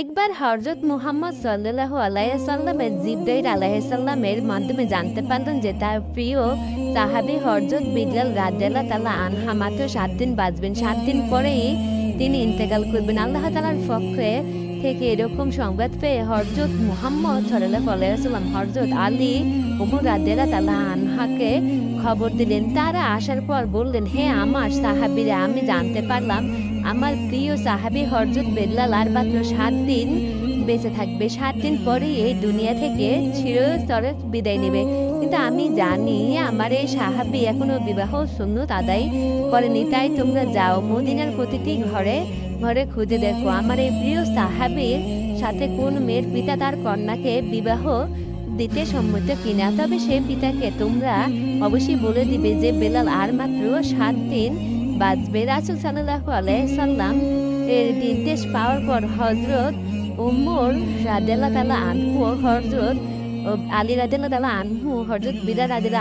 একবার হরজত মুহাম্মদ সাল্লাহ আলাইসাল্লামের জিবদাইর আলাইসাল্লামের মাধ্যমে জানতে পারলেন যে তার প্রিয় সাহাবি হরজত বিল্লাল রাজ্জাল্লাহ তালা আনহা মাত্র সাত দিন বাঁচবেন সাত দিন পরেই তিনি ইন্তেকাল করবেন। আল্লাহ তালার পক্ষে থেকে এরকম সংবাদ পেয়ে হরজত মুহাম্মদ সাল্লাহ আলাইসাল্লাম হরজত আলী উমর আনহাকে খবর দিলেন। তারা আসার পর বললেন, হে আমার সাহাবিরা, আমি জানতে পারলাম, আমার প্রিয় সাহাবি হরজত বেল্লাল আর মাত্র সাত দিন বেঁচে থাকবে। সাত দিন পরেই এই দুনিয়া থেকে চিরস্তরে বিদায় নেবে। কিন্তু আমি জানি আমার এই সাহাবি এখনও বিবাহ সুন্নত আদায় করেনি। তাই তোমরা যাও, মদিনার প্রতিটি ঘরে ঘরে খুঁজে দেখো। আমার এই প্রিয় সাহাবির সাথে কোন মেয়ের পিতা তার কন্যাকে বিবাহ দিতে সম্মত কিনা? তবে সে পিতাকে তোমরা অবশ্যই বলে দিবে যে, বেলাল আর মাত্র সাত দিন বাঁচবে। রাসুল সাল্লাহ আলাইসাল্লাম এর নির্দেশ পাওয়ার পর হজরত উমর রাদেলা তালা আনহু হজরত আলী রাদেলা তালা আনহু হজরত বিরা রাদেলা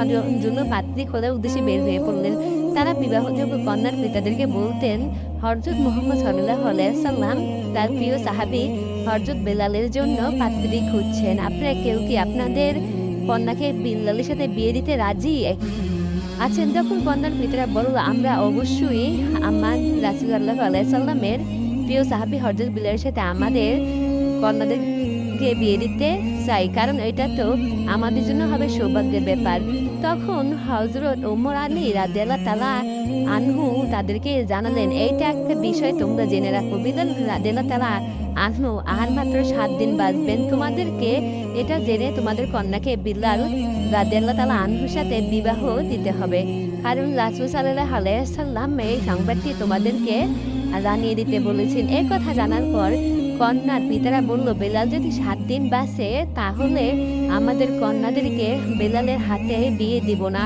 আনহুর জন্য পাত্রী খোঁজার উদ্দেশ্যে বের হয়ে পড়লেন তারা বিবাহযোগ্য কন্যার পিতাদেরকে বলতেন হরজত মোহাম্মদ সাল্লাহ আলাইসাল্লাম তার প্রিয় সাহাবি হরজত বেলালের জন্য পাত্রী খুঁজছেন। আপনারা কেউ কি আপনাদের কন্যাকে বিল্লালের সাথে বিয়ে দিতে রাজি? আছেন তখন কন্যার পিতারা বলল আমরা অবশ্যই আমার রাসুল আল্লাহ আলাইসাল্লামের প্রিয় সাহাবি হরজত বিলালের সাথে আমাদের কন্যাদেরকে বিয়ে দিতে চাই। কারণ এটা তো আমাদের জন্য হবে সৌভাগ্যের ব্যাপার। তখন হজরত ওমর আলী রাদিয়াল্লাহ তালা আনহু তাদেরকে জানালেন, এইটা একটা বিষয় তোমরা জেনে রাখো। বিলাল রাদিয়াল্লাহ তালা আনহু আর মাত্র সাত দিন বাঁচবেন। তোমাদেরকে এটা জেনে তোমাদের কন্যাকে বিল্লাল রাদিয়াল্লাহ তালা আনহুর সাথে বিবাহ দিতে হবে। কারণ রাসুল সাল্লাহ আলাইসাল্লাম এই সংবাদটি তোমাদেরকে জানিয়ে দিতে বলেছেন এই কথা জানার পর কন্যার পিতারা বলল, বেলাল যদি সাত দিন বাঁচে, তাহলে আমাদের কন্যাদেরকে বেলালের হাতে বিয়ে দিব না।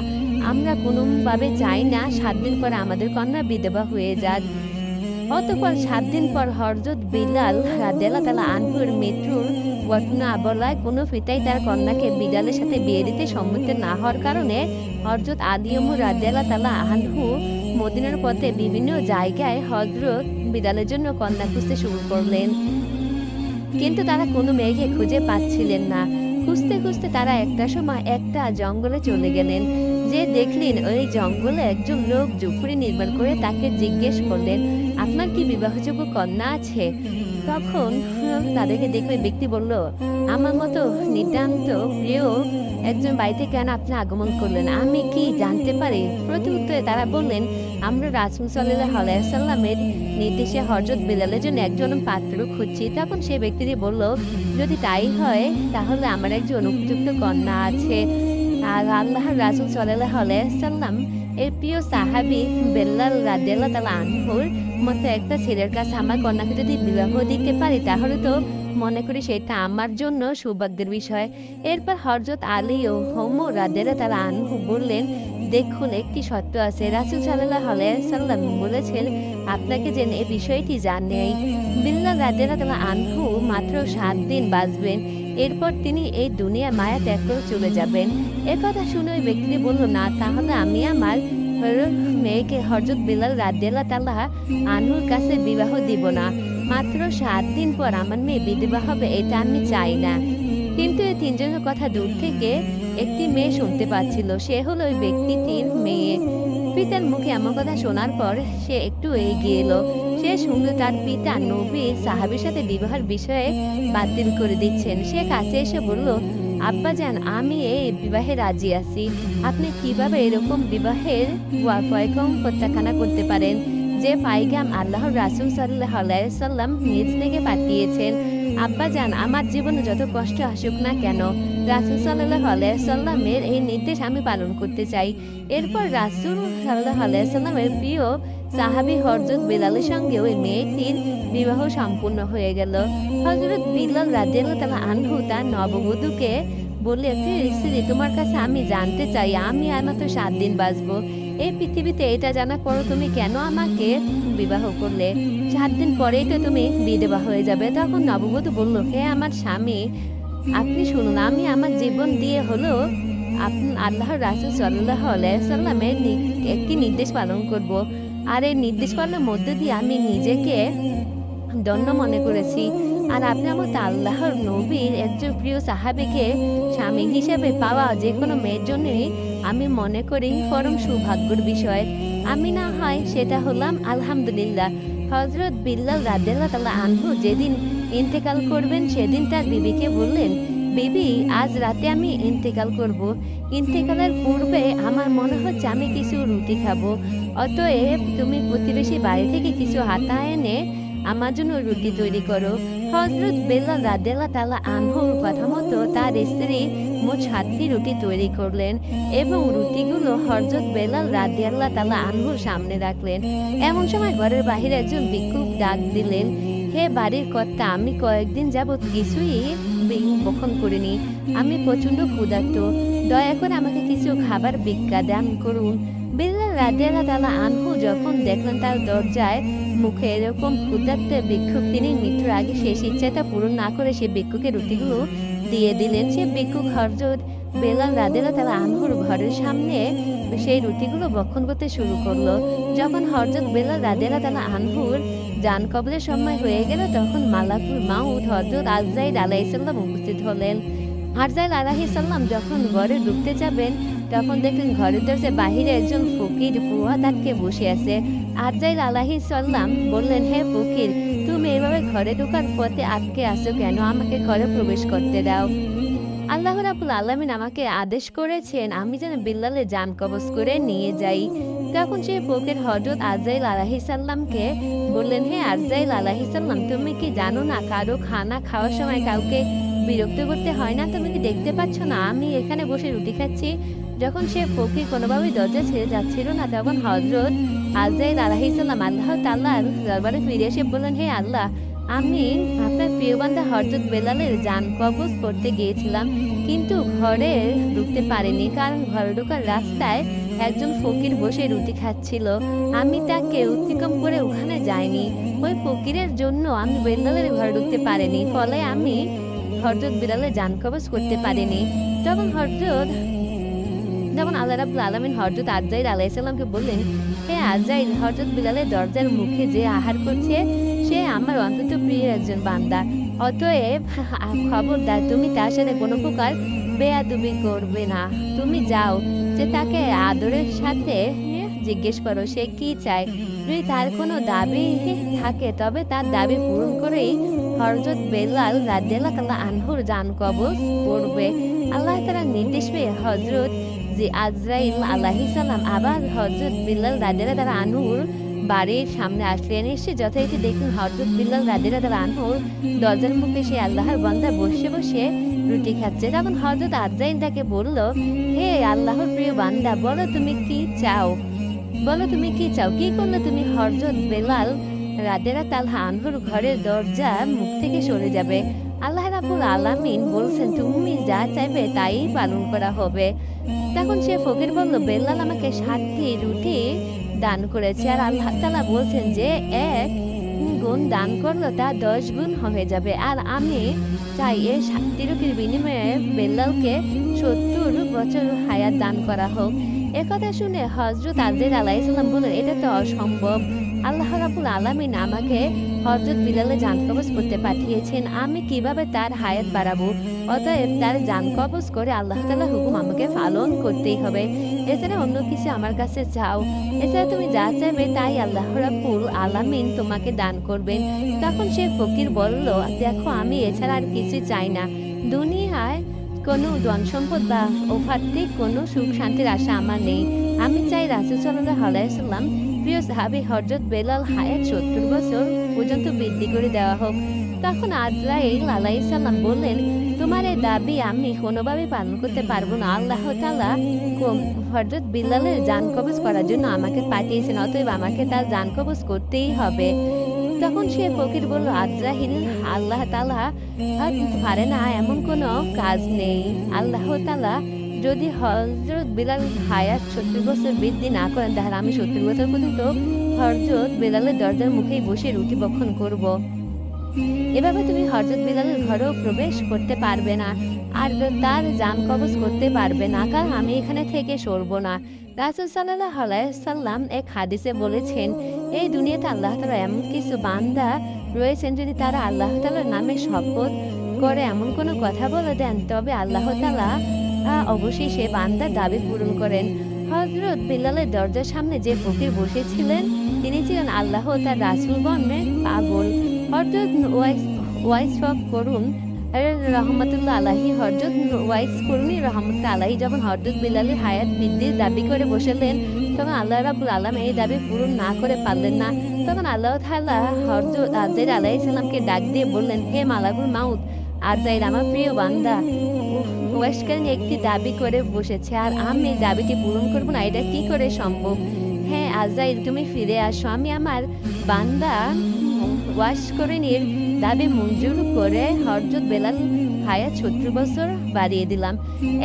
আমরা কোনোভাবে চাই না সাত দিন পর আমাদের কন্যা বিধবা হয়ে যাক। অতপর সাত দিন পর হরজত বিলাল রাদেলা তালা আনহুর মৃত্যুর ঘটনা বলায় কোনো পিতাই তার কন্যাকে বিড়ালের সাথে বিয়ে দিতে সম্মত না হওয়ার কারণে হরজত আদিয়মু রাদেলা তালা আনহু মদিনার পথে বিভিন্ন জায়গায় হজরত বিদালের জন্য কন্যা খুঁজতে শুরু করলেন। কিন্তু তারা কোনো মেয়েকে খুঁজে পাচ্ছিলেন না। খুঁজতে খুঁজতে তারা একটা সময় একটা জঙ্গলে চলে গেলেন। যে দেখলেন ওই জঙ্গলে একজন লোক ঝুপড়ি নির্মাণ করে তাকে জিজ্ঞেস করলেন আপনার কি বিবাহযোগ্য কন্যা আছে? তখন তাদেরকে দেখে ব্যক্তি বলল, আমার মতো নিতান্ত প্রিয় একজন বাড়িতে কেন আপনি আগমন করলেন? আমি কি জানতে পারি? প্রতি উত্তরে তারা বললেন, আমরা রাসুল সাল্লাহ আলাইসাল্লামের নির্দেশে হজরত বিলালের জন্য একজন পাত্র খুঁজছি। তখন সে ব্যক্তিটি বলল, যদি তাই হয়, তাহলে আমার একজন উপযুক্ত কন্যা আছে। আর আল্লাহ রাসুল সাল্লাহ আলাইসাল্লাম এর প্রিয় সাহাবি বেল্লাল রাদিয়াল্লাহ তালা আনহুর মতো একটা ছেলের কাছে আমার কন্যাকে যদি বিবাহ দিতে পারি, তাহলে তো মনে করি সেটা আমার জন্য সৌভাগ্যের বিষয়। এরপর হরজত আলী ও হোম রাদেরা তারা আনহু বললেন, দেখুন, একটি সত্য আছে। রাসুল সাল্লাহ সাল্লাম বলেছেন, আপনাকে যেন এ বিষয়টি জানেই বিল্লা রাদেরা তারা আনহু মাত্র সাত দিন বাঁচবেন। এরপর তিনি এই দুনিয়া মায়া ত্যাগ করে চলে যাবেন। এ কথা শুনে ওই ব্যক্তি বলল, না, তাহলে আমি আমার মেয়েকে বিলাল রাদিয়াল্লাহ কাছে বিবাহ দিব না। মাত্র সাত দিন পর আমার মেয়ে বিধবা হবে, এটা আমি চাই না। কিন্তু এই তিনজনের কথা দূর থেকে একটি মেয়ে শুনতে পাচ্ছিল। সে হলো ওই ব্যক্তিটির মেয়ে। পিতার মুখে এমন কথা শোনার পর সে একটু এগিয়ে এলো। সে শুনলো তার পিতা নবী সাহাবির সাথে বিবাহের বিষয়ে বাতিল করে দিচ্ছেন। সে কাছে এসে বলল আব্বাজান, আমি এই বিবাহে রাজি আছি। আপনি কীভাবে এরকম বিবাহের পয়কম প্রত্যাখ্যানা করতে পারেন? যে পাইগাম আল্লাহর রাসুল সাল্লাহ সাল্লাম নিজ থেকে পাঠিয়েছেন। আব্বাজান, আমার জীবনে যত কষ্ট আসুক না কেন রাসুল সাল্লাহ সাল্লামের এই নির্দেশ আমি পালন করতে চাই। এরপর রাসুল সাল্লাহ সাল্লামের প্রিয় সাহাবি হরজত বিলালের সঙ্গে ওই মেয়েটির বিবাহ সম্পূর্ণ হয়ে গেল। হজরত বিলাল রাজিয়াল তালা আনহু তার নববধূকে বললে স্ত্রী, তোমার কাছে আমি জানতে চাই, আমি আর মাত্র সাত দিন বাঁচবো। এই পৃথিবীতে এটা জানা করো তুমি কেন আমাকে বিবাহ করলে? সাত দিন পরেই তো তুমি বিধবা হয়ে যাবে। তখন নববধূ বলল, হে আমার স্বামী আপনি শুনুন, আমি আমার জীবন দিয়ে হলো আল্লাহ রাসুল সাল্লাহ সাল্লামের একটি নির্দেশ পালন করব। আর এই নির্দেশ পালনের মধ্যে দিয়ে আমি নিজেকে দণ্ড মনে করেছি। আর আপনার মতো আল্লাহর নবীর একজন প্রিয় সাহাবিকে স্বামী হিসেবে পাওয়া যে কোনো মেয়ের জন্যই আমি মনে করি পরম সৌভাগ্যর বিষয়। আমি না হয় সেটা হলাম আলহামদুলিল্লাহ। হজরত বিল্লাল রাদেল্লাহ তাল্লাহ আনহু যেদিন ইন্তেকাল করবেন সেদিন তার বিবিকে বললেন, বিবি, আজ রাতে আমি ইন্তেকাল করব। ইন্তেকালের পূর্বে আমার মনে হচ্ছে আমি কিছু রুটি খাব। অতএব তুমি প্রতিবেশী বাড়ি থেকে কিছু হাতা এনে আমার জন্য রুটি তৈরি করো। হজরত বেল্লাল রাদেলা তালা আনহুর কথা মতো তার স্ত্রী মোট সাতটি রুটি তৈরি করলেন এবং রুটিগুলো হজরত বেলাল রাদিয়াল্লাহ তালা আনহুর সামনে রাখলেন। এমন সময় ঘরের বাহিরে একজন ভিক্ষুক ডাক দিলেন হে বাড়ির কর্তা, আমি কয়েকদিন যাবৎ কিছুই বি- বক্ষণ করিনি। আমি প্রচণ্ড ক্ষুধার্ত। দয়া করে আমাকে কিছু খাবার ভিক্ষা দান করুন। বিল্লাল রাদিয়াল্লাহ তালা আনহু যখন দেখলেন তার দরজায় মুখে এরকম ক্ষুধার্ত ভিক্ষুক, তিনি মৃত্যুর আগে শেষ ইচ্ছাটা পূরণ না করে সে ভিক্ষুকে রুটিগুলো দিয়ে দিলেন। সে ভিক্ষুক হরজত বেলাল রাদেলা তালা আনহুর ঘরের সামনে সেই রুটিগুলো বক্ষণ করতে শুরু করল। যখন হরজত বেলাল রাদেলা তালা আনহুর জান কবলের সময় হয়ে গেল, তখন মালাকুল মাউদ হজরত আজরাইল আলাইসাল্লাম উপস্থিত হলেন। আরজাইল আলাহিসাল্লাম যখন ঘরে ঢুকতে যাবেন, তখন দেখলেন ঘরের দরজায় বাহিরে একজন ফকির পুয়া তাকে বসে আছে। আরজাইল আলাহিসাল্লাম বললেন, হে ফকির, তুমি এভাবে ঘরে ঢোকার পথে আটকে আসো কেন? আমাকে ঘরে প্রবেশ করতে দাও। আল্লাহ রাবুল আলমিন আমাকে আদেশ করেছেন, আমি যেন বিল্লালে যান কবজ করে নিয়ে যাই। তখন সে ফকির হজরত আজাইল আলাহিসাল্লামকে বললেন, হে আজাইল আলাহিসাল্লাম তুমি কি জানো না কারও খানা খাওয়ার সময় কাউকে বিরক্ত করতে হয় না? তুমি কি দেখতে পাচ্ছ না? আমি এখানে বসে রুটি খাচ্ছি। যখন সে ফকির কোনোভাবেই দরজা ছেড়ে যাচ্ছিল না, তখন হজরত আজাইল আলাহিসাল্লাম আল্লাহ তাল্লাহর দরবারে ফিরে এসে বললেন, হে আল্লাহ, আমি আপনার প্রিয় বান্ধা হরজত বেলালের যান কবজ করতে গিয়েছিলাম, কিন্তু ঘরে ঢুকতে পারিনি, কারণ ঘরে ঢোকার রাস্তায় একজন ফকির বসে রুটি খাচ্ছিল। আমি তাকে অতিক্রম করে ওখানে যাইনি। ওই ফকিরের জন্য আমি বেলালের ঘরে ঢুকতে পারিনি। ফলে আমি হরজত বেলালের যান কবজ করতে পারিনি। তখন হরজত যখন আল্লাহ রাবুল আলমিন হরজত আজাইর আলাইসাল্লামকে বললেন, হে আজাইর হরজত বিলালের দরজার মুখে যে আহার করছে, সে আমার অন্তত প্রিয় একজন বান্দা। অতএব খবরদার, তুমি তার সাথে কোনো প্রকার বেয়াদুবি করবে না। তুমি যাও, যে তাকে আদরের সাথে জিজ্ঞেস করো, সে কি চায়? যদি তার কোনো দাবি থাকে, তবে তার দাবি পূরণ করেই হরজত বেলাল রাদিয়াল্লাহ তাআলা আনহুর জান কবজ করবে। আল্লাহ তাআলার নির্দেশ পেয়ে হজরত যে আজরাইল আল্লাহি সালাম আবার হজরত বিল্লাল রাদিয়াল্লাহ তাআলা আনহুর বাড়ির সামনে আসলেন। এসে যথারীতি দেখলেন হজরত বিল্লাল রাদিয়াল্লাহ তাআলা আনহুর দরজার মুখে সে আল্লাহর বান্দা বসে বসে রুটি খাচ্ছে। তখন হজরত আজরাইল তাকে বলল, হে আল্লাহর প্রিয় বান্দা, বলো তুমি কি চাও? বলো তুমি কি চাও? কি করলে তুমি হরজত বেলাল রাদেরা তালহা আনহুর ঘরের দরজা মুখ থেকে সরে যাবে? আল্লাহ রাবুল আলামিন বলছেন, তুমি যা চাইবে তাই পালন করা হবে। তখন সে ফকির বলল, বেলাল আমাকে সাতটি রুটি দান করেছে। আর আল্লাহ তালা বলছেন যে, এক গুণ দান করল তা দশ গুণ হয়ে যাবে। আর আমি চাই এই সাতটি বিনিময়ে বেল্লালকে সত্তর বছর হায়াত দান করা হোক। একথা শুনে হজরত আজের আলাইসাল্লাম বললেন, এটা তো অসম্ভব। আল্লাহ রাবুল আলামিন আমাকে হজরত বিলালে জান কবজ করতে পাঠিয়েছেন। আমি কীভাবে তার হায়াত বাড়াবো? অতএব তার জান কবজ করে আল্লাহ তালা হুকুম আমাকে পালন করতেই হবে। এছাড়া অন্য কিছু আমার কাছে চাও। এছাড়া তুমি যা চাইবে তাই আল্লাহ রাবুল আলামিন তোমাকে দান করবেন। তখন সে ফকির বলল, দেখো, আমি এছাড়া আর কিছু চাই না। দুনিয়ায় কোনো ধন সম্পদ বা ওফার্থিক কোনো সুখ শান্তির আশা আমার নেই। আমি চাই রাসুল সাল্লাহ আলাইসাল্লাম প্রিয় সাহাবি হজরত বেলাল হায়াত সত্তর বছর পর্যন্ত বৃদ্ধি করে দেওয়া হোক। তখন আজরাইল আলাইসাল্লাম বললেন তোমার এই দাবি আমি কোনোভাবে পালন করতে পারব না। আল্লাহ তালা হজরত বিল্লালের জান কবজ করার জন্য আমাকে পাঠিয়েছেন, অতএব আমাকে তার জান কবজ করতেই হবে। তখন সে ফকির বলল আজরাহিল আল্লাহ তালা পারে না, এমন কোনো কাজ নেই। আল্লাহ তালা যদি হজরত বিলাল হায়াত সত্তর বছর বৃদ্ধি না করেন, তাহলে আমি সত্তর বছর পর্যন্ত হজরত বিলালের দরজার মুখেই বসে রুটি বক্ষণ করব। এভাবে তুমি হজরত বিলালের ঘরেও প্রবেশ করতে পারবে না, আর তার জান কবজ করতে পারবে না। কারণ আমি এখানে থেকে সরবো না। রাসুল সাল্লাহ সাল্লাম এক হাদিসে বলেছেন, এই দুনিয়াতে আল্লাহ তালা এমন কিছু বান্দা রয়েছেন যদি তারা আল্লাহ তালার নামে শপথ করে এমন কোনো কথা বলে দেন, তবে আল্লাহ তালা অবশ্যই সে বান্দার দাবি পূরণ করেন। হজরত বিলালের দরজার সামনে যে ফকির বসেছিলেন, তিনি ছিলেন আল্লাহ তার তার রাসুলগণের পাগল। হজরত ওয়াইস ওয়াইস করুন রহমতুল্লাহ আলাহি, হরজত ওয়াইস করুনি রহমতুল্লাহ আলাহি যখন হরজত বিলালের হায়াত বৃদ্ধির দাবি করে বসেলেন, তখন আল্লাহ রাবুল আলম এই দাবি পূরণ না করে পারলেন না। তখন আল্লাহ তাআলা হরজত আজের আলাহি সাল্লামকে ডাক দিয়ে বললেন, হে মালাকুল মাউত আজাইর আমার প্রিয় বান্দা ওয়েস্টকালীন একটি দাবি করে বসেছে, আর আমি এই দাবিটি পূরণ করব না, এটা কি করে সম্ভব? হ্যাঁ আজাইর তুমি ফিরে আসো, আমি আমার বান্দা ওয়াশ করে নিয়ে দাবি মঞ্জুর করে হরজত বেলাল হায়াত সত্তর বছর বাড়িয়ে দিলাম।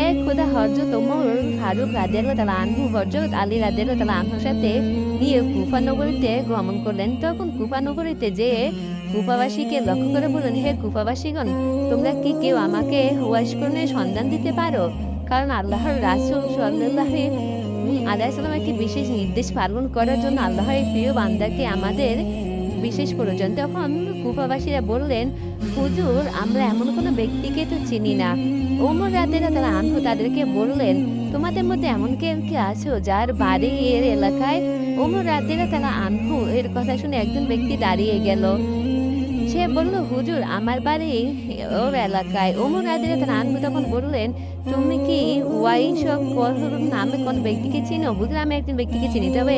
এক খোদা হরজত ওমর ফারুক রাদের তালা আনহু, হরজত আলী রাদের তালা আনহুর সাথে নিয়ে কুফা নগরীতে গমন করলেন। তখন কুফা নগরীতে যে কুফাবাসীকে লক্ষ্য করে বললেন, হে কুফাবাসীগণ, তোমরা কি কেউ আমাকে ওয়াশ ওয়াশকরণের সন্ধান দিতে পারো? কারণ আল্লাহর রাসুল সাল্লাহ আলাইসাল্লাম একটি বিশেষ নির্দেশ পালন করার জন্য আল্লাহর প্রিয় বান্দাকে আমাদের বিশেষ প্রয়োজন তখন কুফাবাসীরা বললেন, হুজুর, আমরা এমন কোনো ব্যক্তিকে তো চিনি না। ওমর রাতের তারা আনহু তাদেরকে বললেন, তোমাদের মধ্যে এমন কেউ কি আছো যার বাড়ি এর এলাকায়? ওমর রাতের তারা আনহু এর কথা শুনে একজন ব্যক্তি দাঁড়িয়ে গেল। সে বলল, হুজুর, আমার বাড়ি ওর এলাকায়। ওমর রাতের তারা আনহু তখন বললেন, তুমি কি ওয়াইশ নামে কোন ব্যক্তিকে চিনো? হুজুর আমি একজন ব্যক্তিকে চিনি, তবে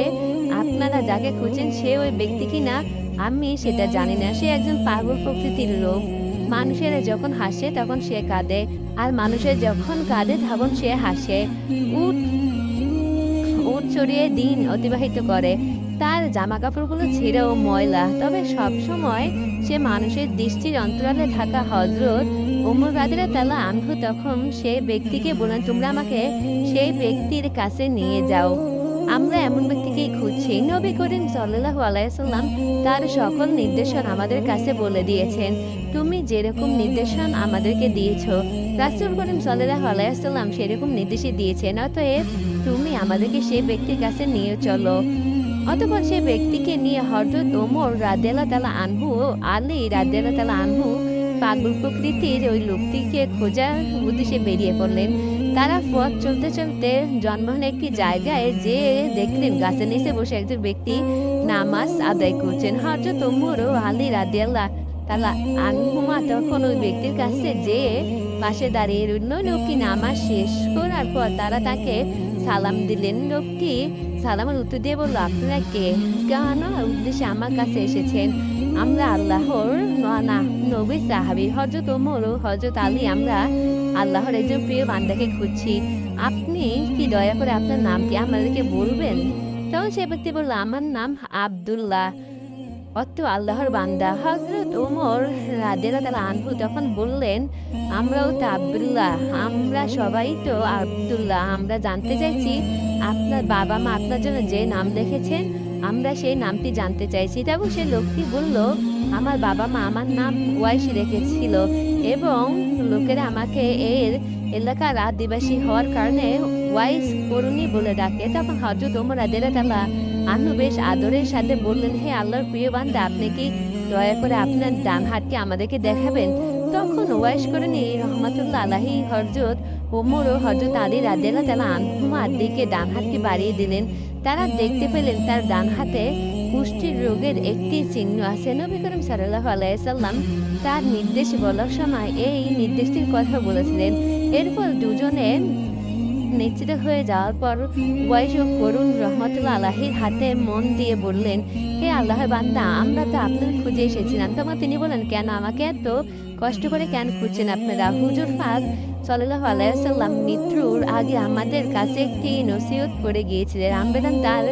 আপনারা যাকে খুঁজছেন সে ওই ব্যক্তি কি না? আমি সেটা জানি না। সে একজন পাগল প্রকৃতির লোক। মানুষের যখন হাসে, তখন সে কাঁদে। আর মানুষের যখন কাঁদে, তখন সে হাসে। উট উট চড়িয়ে দিন অতিবাহিত করে। তার জামা কাপড়গুলো ছিঁড়ে ও ময়লা। তবে সব সময় সে মানুষের দৃষ্টির অন্তরালে থাকা হজরত ওমর রাদিরা তালা আনহু তখন সেই ব্যক্তিকে বলেন তোমরা আমাকে সেই ব্যক্তির কাছে নিয়ে যাও। আমরা এমন ব্যক্তিকেই খুঁজছি। নবী করিম সাল্লাল্লাহু আলাইসাল্লাম তার সকল নির্দেশন আমাদের কাছে বলে দিয়েছেন। তুমি যেরকম নির্দেশন আমাদেরকে দিয়েছ, রাসূল করিম সাল্লাল্লাহু আলাইসাল্লাম সেরকম নির্দেশই দিয়েছেন। অতএব তুমি আমাদেরকে সেই ব্যক্তির কাছে নিয়ে চলো। অতপর সে ব্যক্তিকে নিয়ে হযরত ওমর রাদিয়াল্লাহু তাআলা আনহু আলী রাদিয়াল্লাহু তাআলা আনহু পাগল প্রকৃতির ওই লোকটিকে খোঁজার উদ্দেশ্যে বেরিয়ে পড়লেন। তারা পথ চলতে চলতে জন্মহন একটি জায়গায় যে দেখলেন গাছের নিচে বসে একজন ব্যক্তি নামাজ আদায় করছেন। ওমর ও আলী রাদিয়াল্লাহ তাআলা আনহুমা তখন ওই ব্যক্তির কাছে যে পাশে দাঁড়িয়ে রইল। লোকটি নামাজ শেষ করার পর তারা তাকে সালাম দিলেন। লোকটি সালামের উত্তর দিয়ে বলল, আপনারা কে? কেন? উদ্দেশ্যে আমার কাছে এসেছেন। আমরা আল্লাহর না নবী সাহাবি হজরত ওমর ও হজরত আলী, আমরা আল্লাহর একজন প্রিয় বান্দাকে খুঁজছি। আপনি কি দয়া করে আপনার নাম কি আমাদেরকে বলবেন? তখন সে ব্যক্তি বলল, আমার নাম আব্দুল্লাহ। অত আল্লাহর বান্দা। হজরত ওমর রাদেরা তারা আনহু তখন বললেন, আমরাও তো আবদুল্লাহ, আমরা সবাই তো আব্দুল্লাহ। আমরা জানতে চাইছি আপনার বাবা মা আপনার জন্য যে নাম লিখেছেন আমরা সেই নামটি জানতে চাইছি এবং সে লোকটি বলল, আমার বাবা মা আমার নাম ওয়াইশি রেখেছিল এবং লোকেরা আমাকে এর এলাকার আদিবাসী হওয়ার কারণে ওয়াইস করুনি বলে ডাকে। তখন হজরত ওমর আদেরা তালা আনু বেশ আদরের সাথে বললেন, হে আল্লাহর প্রিয় বান্দা, আপনি কি দয়া করে আপনার ডান হাতকে আমাদেরকে দেখাবেন? তখন ওয়াইশ করেনি রহমাতুল্লাহ আলাহি হরজত ওমর ও হজরত আলী রাদেলা তালা আনহুমার দিকে ডান হাতকে বাড়িয়ে দিলেন। তারা দেখতে পেলেন তার ডান হাতে কুষ্ঠির রোগের একটি চিহ্ন আছে। নবী করিম সাল্লাহ আলাইসাল্লাম তার নির্দেশ বলার সময় এই নির্দেশটির কথা বলেছিলেন। এরপর দুজনে নিশ্চিত হয়ে যাওয়ার পর ওয়াইশ করুণ রহমতুল্লাহ আলাহির হাতে মন দিয়ে বললেন, হে আল্লাহর বান্দা, আমরা তো আপনার খুঁজে এসেছিলাম। তখন তিনি বলেন কেন আমাকে এত কষ্ট করে কেন খুঁজছেন আপনারা? হুজুর ফাক সাল্লাহ আলাইসাল্লাম মৃত্যুর আগে আমাদের কাছে একটি নসিহত করে গিয়েছিলেন। আম্বেদান তার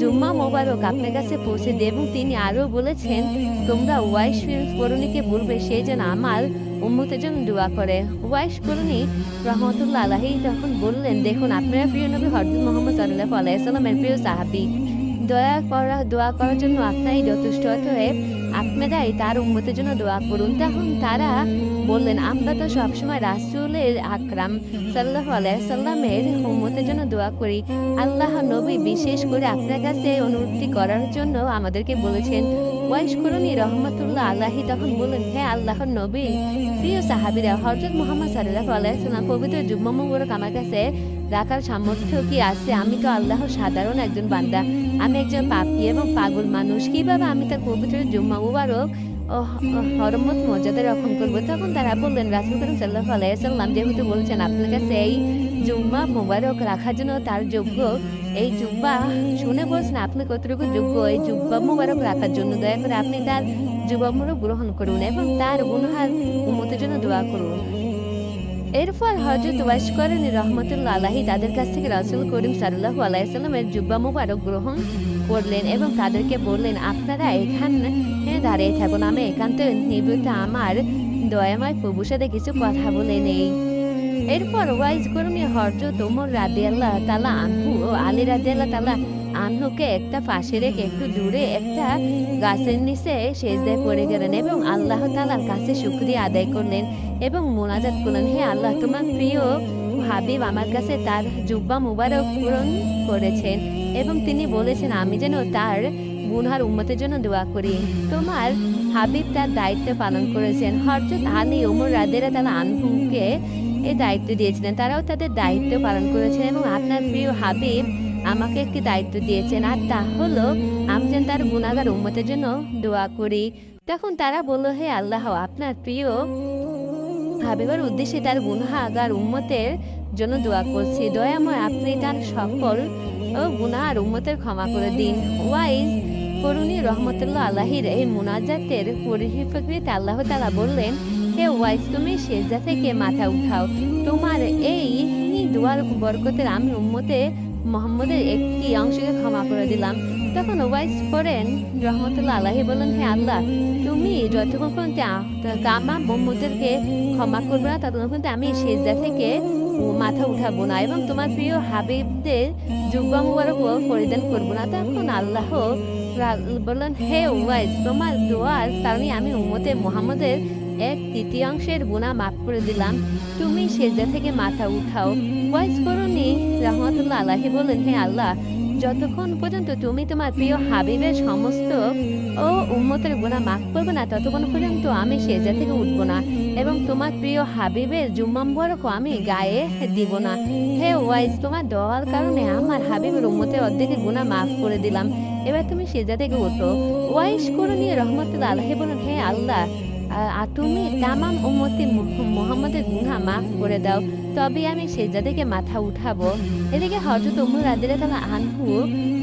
জুম্মা মোবারক আপনার কাছে পৌঁছে দেয় এবং তিনি আরও বলেছেন, তোমরা ওয়াইশ করুণীকে বলবে, সে যেন আমার উম্মতের জন্য দোয়া করে। ওয়াইশ করুণী রহমতুল্লাহ আলাহি তখন বললেন, দেখুন, আপনারা প্রিয় নবী হরদুল মোহাম্মদ সাল্লাহ আলাইসাল্লামের প্রিয় সাহাবি। দয়া করা, দোয়া করার জন্য আপনারই যথেষ্ট। অতএব আপনারাই তার উম্মতের জন্য দোয়া করুন। তখন তারা বললেন, আমরা তো সবসময় রাসুলের আকরাম সাল্লাহ আলাইসাল্লামের উম্মতের জন্য দোয়া করি। আল্লাহ নবী বিশেষ করে আপনার কাছে অনুরোধটি করার জন্য আমাদেরকে বলেছেন। ওয়াইশ করণী রহমতুল্লাহ আল্লাহি তখন বললেন, হে আল্লাহর নবী, প্রিয় সাহাবিরা হজরত মোহাম্মদ সাল্লাহ আলাইসাল্লাম পবিত্র জুম্মা মুবারক আমার কাছে রাখার সামর্থ্য কি আছে? আমি তো আল্লাহ সাধারণ একজন বান্দা। আমি একজন পাপি এবং পাগল মানুষ। কীভাবে আমি তার পবিত্র জুম্মা মুবারক হরমত মর্যাদা রক্ষণ করব? তখন তারা বললেন, রাসুল করিম সাল্লাহ আলাইসাল্লাম যেহেতু বলছেন, আপনার কাছে এই জুম্মা মুবারক রাখার জন্য তার যোগ্য। এই জুব্বা শুনে বলছেন, আপনি কতটুকু যোগ্য? এই জুব্বা মুবারক রাখার জন্য দয়া করে আপনি তার মুবারক গ্রহণ করুন এবং তার গুনহার উন্মতের জন্য দোয়া করুন। এরপর হজরত ওয়াইস করেন রহমতুল্লাহ আলাহি তাদের কাছ থেকে রাসুল করিম সাল্লাহ আলাইসাল্লামের জুব্বা মুবারক গ্রহণ করলেন এবং তাদেরকে বললেন, আপনারা এখানে দাঁড়িয়ে থাকুন আমি একান্ত নিবৃত্ত আমার দয়াময় প্রভুর সাথে কিছু কথা বলে নেই। এরপর ওয়াইজ কর্মী হরজত ওমর আল্লাহ তালা আনহু ও আলী রাদি আল্লাহ আনহুকে একটা পাশে রেখে একটু দূরে একটা গাছের নিচে সেজদায় পড়ে গেলেন এবং আল্লাহ তালার কাছে শুক্রিয়া আদায় করলেন এবং মোনাজাত করলেন, হে আল্লাহ, তোমার প্রিয় হাবিব আমার কাছে তার জুব্বা মুবারক পূরণ করেছেন এবং তিনি বলেছেন, আমি যেন তার গুনহার উম্মতের জন্য দোয়া করি। তোমার হাবিব তার দায়িত্ব পালন করেছেন। হরজত আলী ওমর রাদেরা তালা আনহুকে এই দায়িত্ব দিয়েছিলেন। তারাও তাদের দায়িত্ব পালন করেছেন এবং আপনার প্রিয় হাবিব আমাকে একটি দায়িত্ব দিয়েছেন, আর তা হলো, আমি যেন তার গুণাগার উন্মতের জন্য দোয়া করি। তখন তারা বলল, হে আল্লাহ, আপনার প্রিয় হাবিবার উদ্দেশ্যে তার গুনাগার উম্মতের জন্য দোয়া করছি। দয়াময় আপনি তার সকল ও গুনাহ আর উম্মতের ক্ষমা করে দিন। ওয়াইজ করুণী রহমতুল্লাহ আল্লাহির এই মুনাজাতের পরিপ্রেক্ষিতে আল্লাহ তালা বললেন, হে ওয়াইজ তুমি সেজদা থেকে মাথা উঠাও। তোমার এই দুয়ার বরকতের আমি উম্মতে মোহাম্মদের একটি অংশকে ক্ষমা করে দিলাম। তখন ওয়াইস করেন রহমতুল্লাহ আল্লাহি বললেন হে আল্লাহ, তুমি যতক্ষণ পর্যন্ত কামা মোহাম্মদেরকে ক্ষমা করবে না, ততক্ষণ পর্যন্ত আমি সেজদা থেকে মাথা উঠাবো না এবং তোমার প্রিয় হাবিবদের যুব্বা পরিধান করব না। তখন আল্লাহ বললেন, হে ওয়াইস, তোমার দোয়ার কারণে আমি উম্মতে মোহাম্মদের এক তৃতীয়াংশের গুণা মাফ করে দিলাম। তুমি সেজদা থেকে মাথা উঠাও। ওয়াইস করুনি রহমতুল্লাহ আল্লাহি বললেন হে আল্লাহ, যতক্ষণ পর্যন্ত তুমি তোমার প্রিয় হাবিবের সমস্ত ও উম্মতের গুণা মাফ করবে না, ততক্ষণ পর্যন্ত আমি সেজা থেকে উঠবো না এবং তোমার প্রিয় হাবিবের জুম্মাম বরকও আমি গায়ে দিব না। হে ওয়াইস তোমার দেওয়ার কারণে আমার হাবিবের উম্মতের অর্ধেকের গুণা মাফ করে দিলাম। এবার তুমি সেজা থেকে উঠো। ওয়াইস করে নিয়ে রহমতুল্লাহ আল্লাহি বলেন, হে আল্লাহ তুমি তামাম উম্মতি মোহাম্মদের গুণা মাফ করে দাও। তবে আমি সেজা থেকে মাথা উঠাবো। এদিকে হজরত উমর রাদিল্লাহ তালা আনহু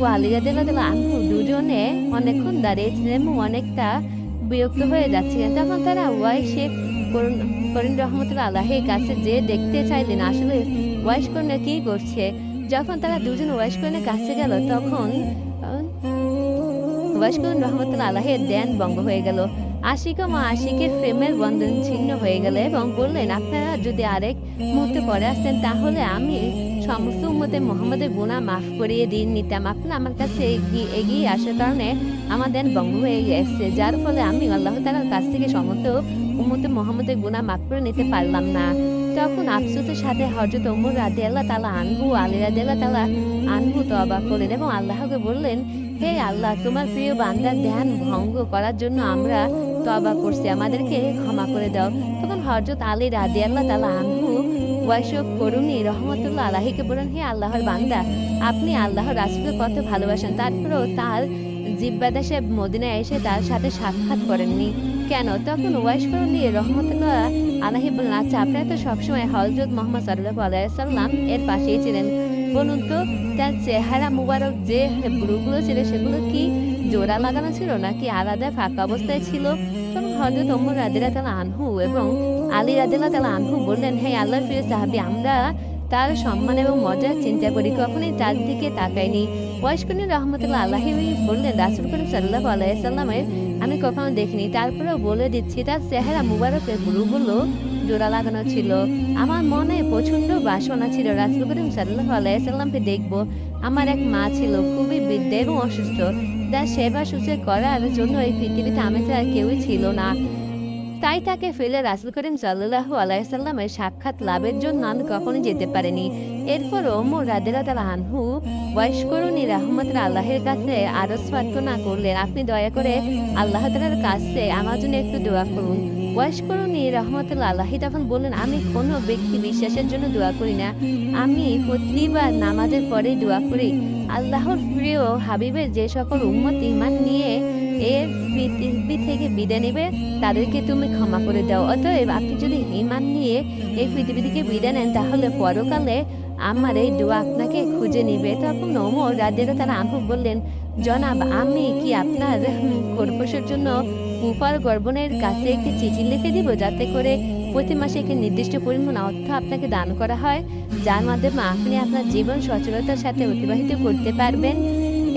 ও আলী রাদিল্লাহ তালা আনহু দুজনে অনেকক্ষণ দাঁড়িয়েছিলেন এবং অনেকটা বিরক্ত হয়ে যাচ্ছিলেন। তখন তারা ওয়াই ওয়াইশে করিম রহমতুল্লাহ আল্লাহের কাছে যে দেখতে চাইলেন, আসলে ওয়াইশ কন্যা কি করছে? যখন তারা দুজন ওয়াইশ কন্যার কাছে গেল, তখন ওয়াইশ করিম রহমতুল্লাহ আল্লাহের ধ্যান ভঙ্গ হয়ে গেল। আশিক মা আশিকের প্রেমের বন্ধন ছিন্ন হয়ে গেল এবং বললেন, আপনারা যদি আরেক মুহূর্তে পরে আসতেন, তাহলে আমি সমস্ত উম্মতে মোহাম্মদের গুণা মাফ করিয়ে দিন নিতাম। আপনারা আমার কাছে এগিয়ে আসার কারণে ধ্যান ভঙ্গ হয়ে গেছে, যার ফলে আমি আল্লাহ তালার কাছ থেকে সমস্ত উম্মতে মোহাম্মদের গুণা মাফ করে নিতে পারলাম না। তখন আফসোসের সাথে হজরত ওমর রাদে আল্লাহ তালা আনহু আলী রাদে আল্লাহ তালা আনহু তো অবাক করলেন এবং আল্লাহকে বললেন, হে আল্লাহ, তোমার প্রিয় বান্দার ধ্যান ভঙ্গ করার জন্য আমরা তবা করছি, আমাদেরকে ক্ষমা করে দাও। তখন হজরত আলী রাদি আল্লাহ তালা আনহু ওয়াইশক করুণী রহমতুল্লাহ আলাহিকে বলেন, হে আল্লাহর বান্দা, আপনি আল্লাহর রাসুলকে কত ভালোবাসেন। তারপরেও তার জিব্বাদেশে মদিনায় এসে তার সাথে সাক্ষাৎ করেননি। কেন? তখন ওয়াইশ করুণী রহমতুল্লাহ আলাহি বললেন আচ্ছা আপনারা তো সবসময় হজরত মোহাম্মদ সাল্লাহ আলাইসাল্লাম এর পাশেই ছিলেন। বলুন তো, তার চেহারা মুবারক যে ব্রুগুলো ছিল সেগুলো কি জোড়া লাগানো ছিল নাকি আলাদা ফাঁকা অবস্থায় ছিল? তখন হজরত ওমর রাদিলা তালা আনহু এবং আলী রাদিলা তালা আনহু বললেন, হে আল্লাহর প্রিয় সাহাবি, আমরা তার সম্মান এবং মজার চিন্তা করি, কখনোই তার দিকে তাকাইনি। ওয়াইশকুনি রহমতুল্লাহ আল্লাহি বললেন, রাসুল করিম সাল্লাহ আলাইসাল্লামের আমি কখনো দেখিনি। তারপরেও বলে দিচ্ছি, তার চেহারা মুবারকের গুরুগুলো জোড়া লাগানো ছিল। আমার মনে প্রচণ্ড বাসনা ছিল। রাসুল করিম সাল্লাহ আলাইসাল্লামকে দেখব। আমার এক মা ছিল, খুবই বৃদ্ধ এবং অসুস্থ। তার সেবা সুচে করার জন্য এই পৃথিবীতে আমি ছাড়া কেউই ছিল না। তাই তাকে ফেলে রাসুল করিম সাল্লাহু আলাইসাল্লামের সাক্ষাৎ লাভের জন্য আমি কখনো যেতে পারেনি। এরপর ওমর রাদেলাতাল আনহু, বয়স্করণী রহমত আল্লাহের কাছে আরও প্রার্থনা করলেন, আপনি দয়া করে আল্লাহ তালার কাছে আমার জন্য একটু দোয়া করুন। বয়স্করণী রহমতুল্লা আল্লাহি তখন বললেন, আমি কোনো ব্যক্তি বিশ্বাসের জন্য দোয়া করি না। আমি প্রতিবার নামাজের পরেই দোয়া করি। আল্লাহর প্রিয় হাবিবের যে সকল উম্মত ইমান নিয়ে এর পৃথিবী থেকে বিদায় নেবে, তাদেরকে তুমি ক্ষমা করে দাও। অতএব আপনি যদি ইমান নিয়ে এই পৃথিবী থেকে বিদায় নেন, তাহলে পরকালে আমার এই দোয়া আপনাকে খুঁজে নিবে। তখন ওমর রাজ্যের তারা আনহু বললেন, জনাব, আমি কি আপনার কর্পসের জন্য উপার গর্বনের কাছে একটি চিঠি লিখে দিব যাতে করে প্রতি মাসে একটি নির্দিষ্ট পরিমাণ অর্থ আপনাকে দান করা হয়, যার মাধ্যমে আপনি আপনার জীবন সচলতার সাথে অতিবাহিত করতে পারবেন।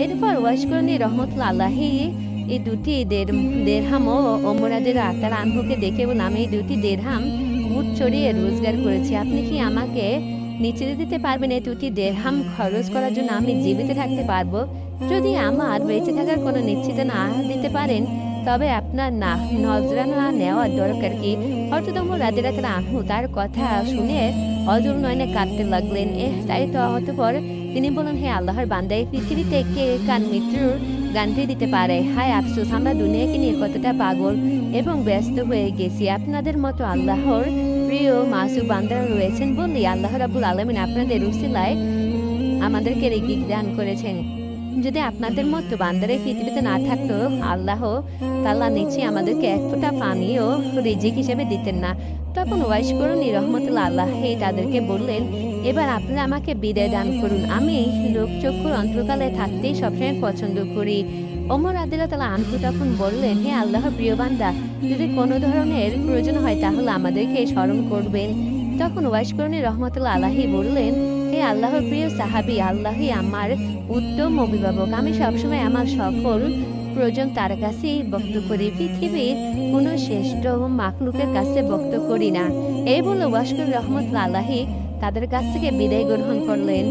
এরপর ওয়াশকরণী রহমতুল্লা আল্লাহি এই দুটি দেড়হাম ও অমরাদের আত্মার আনহুকে দেখে বললাম আমি এই দুটি দেড়হাম উট চড়িয়ে রোজগার করেছি। আপনি কি আমাকে নিচে দিতে পারবেন এই দুটি দেড়হাম খরচ করার জন্য আমি জীবিত থাকতে পারব? যদি আমার বেঁচে থাকার কোনো নিশ্চিত না দিতে পারেন তবে আপনার না নজরানা নেওয়ার দরকার কি? হঠাৎ রাজের একটা আনহু তার কথা শুনে অজর নয়নে কাঁদতে লাগলেন। এ তাই তো অতপর তিনি বলেন হে আল্লাহর বান্দা, এই পৃথিবীতে কে কান মৃত্যুর গান্ধী দিতে পারে? হায় আফসোস, আমরা দুনিয়াকে নিয়ে কতটা পাগল এবং ব্যস্ত হয়ে গেছি। আপনাদের মতো আল্লাহর প্রিয় মাসু বান্দারা রয়েছেন বললি আল্লাহ রাবুল আলমিন আপনাদের উসিলায় আমাদেরকে রেগি দান করেছেন। যদি আপনাদের মতো বান্দারে পৃথিবীতে না থাকতো, আল্লাহ তাল্লাহ নিচে আমাদেরকে এক ফোঁটা পানিও রিজিক হিসেবে দিতেন না। তখন ওয়াইশ করুন রহমতুল্লা আল্লাহ হে তাদেরকে বললেন, এবার আপনারা আমাকে বিদায় দান করুন। আমি লোকচক্ষুর অন্তর্কালে থাকতেই সবসময় পছন্দ করি। অমর আদিল্লা তালা আনহু তখন বললেন, হে আল্লাহর প্রিয় বান্দা, যদি কোনো ধরনের প্রয়োজন হয় তাহলে আমাদেরকে স্মরণ করবেন। তখন ওয়াইশকর্ণী রহমতুল্লা আল্লাহি বললেন, হে আল্লাহর প্রিয় সাহাবি আল্লাহি আমার উত্তম অভিভাবক। আমি সবসময় আমার সকল প্রয়োজন তার কাছেই বক্ত করি। পৃথিবীর কোনো শ্রেষ্ঠ মাকলুকের কাছে বক্ত করি না। এই বলে ওয়াশকর রহমত আল্লাহি তাদের কাছ থেকে বিদায় গ্রহণ করলেন।